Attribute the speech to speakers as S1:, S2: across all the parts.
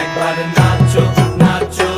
S1: একবার নাচো নাচো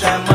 S1: Shama.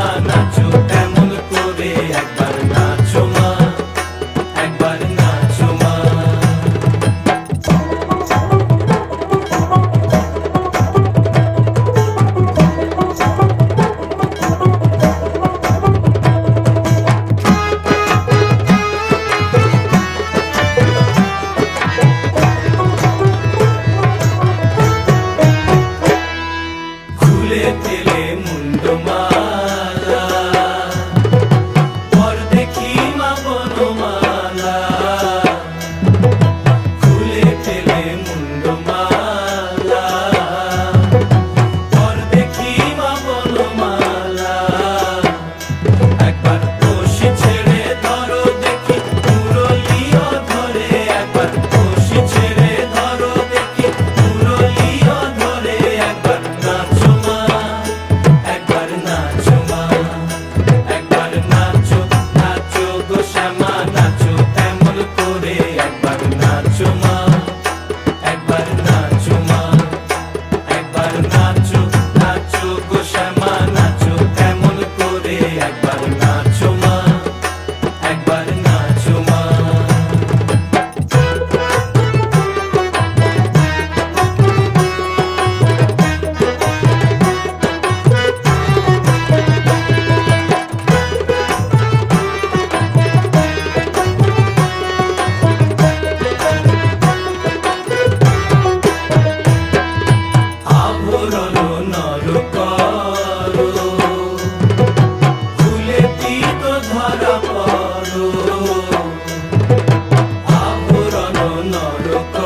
S1: go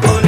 S1: cuerpo